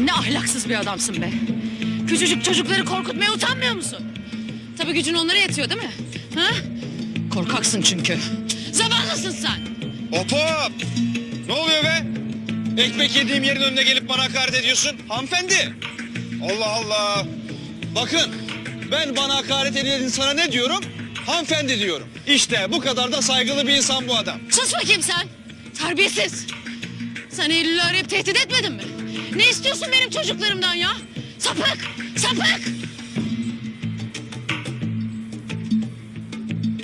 Sen ne ahlaksız bir adamsın be. Küçücük çocukları korkutmaya utanmıyor musun? Tabii gücün onlara yetiyor değil mi? Ha? Korkaksın çünkü. Zavallısın sen. Hop hop! Ne oluyor be? Ekmek yediğim yerin önüne gelip bana hakaret ediyorsun. Hanımefendi! Allah Allah! Bakın, ben bana hakaret eden insana ne diyorum? Hanımefendi diyorum. İşte bu kadar da saygılı bir insan bu adam. Sus bakayım sen. Terbiyesiz. Sen Eylül'ü arayıp tehdit etmedin mi? Ne istiyorsun benim çocuklarımdan ya? Sapık! Sapık!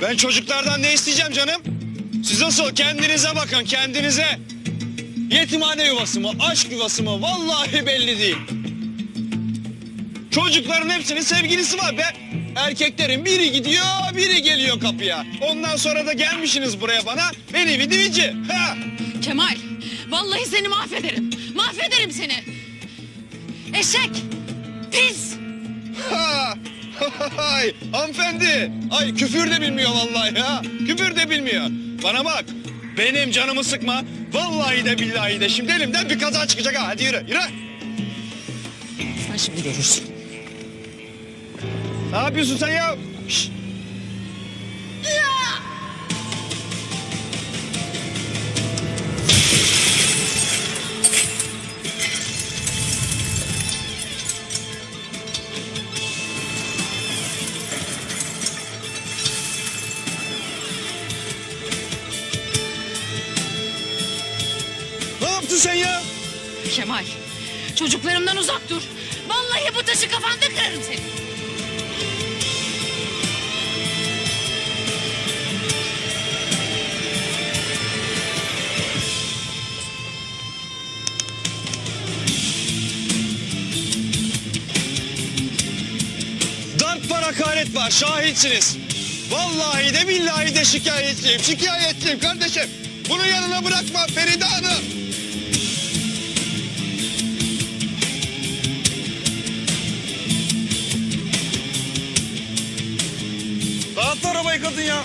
Ben çocuklardan ne isteyeceğim canım? Siz nasıl? Kendinize bakın, kendinize. Yetimhane yuvası mı, aşk yuvası mı? Vallahi belli değil. Çocukların hepsinin sevgilisi var be. Erkeklerin biri gidiyor, biri geliyor kapıya. Ondan sonra da gelmişsiniz buraya bana. Beni vidivici. Ha! Kemal, vallahi seni mahvederim. Mahvederim seni. Eşek! Pis! Ha! Hay, hanımefendi. Ay küfür de bilmiyor vallahi ha. Küfür de bilmiyor. Bana bak. Benim canımı sıkma. Vallahi de billahi de. Şimdi elimden bir kaza çıkacak ha. Hadi yürü, yürü. Sen şimdi görürsün. Ne yapıyorsun sen ya? Şşt! Yaptın sen ya? Kemal, çocuklarımdan uzak dur. Vallahi bu taşı kafanda kırarım seni. Darp var, hakaret var. Şahitsiniz. Vallahi de billahi de şikayetçiyim. Şikayetçiyim kardeşim. Bunu yanına bırakma Feride Hanım. Dağıt arabayı kadın ya.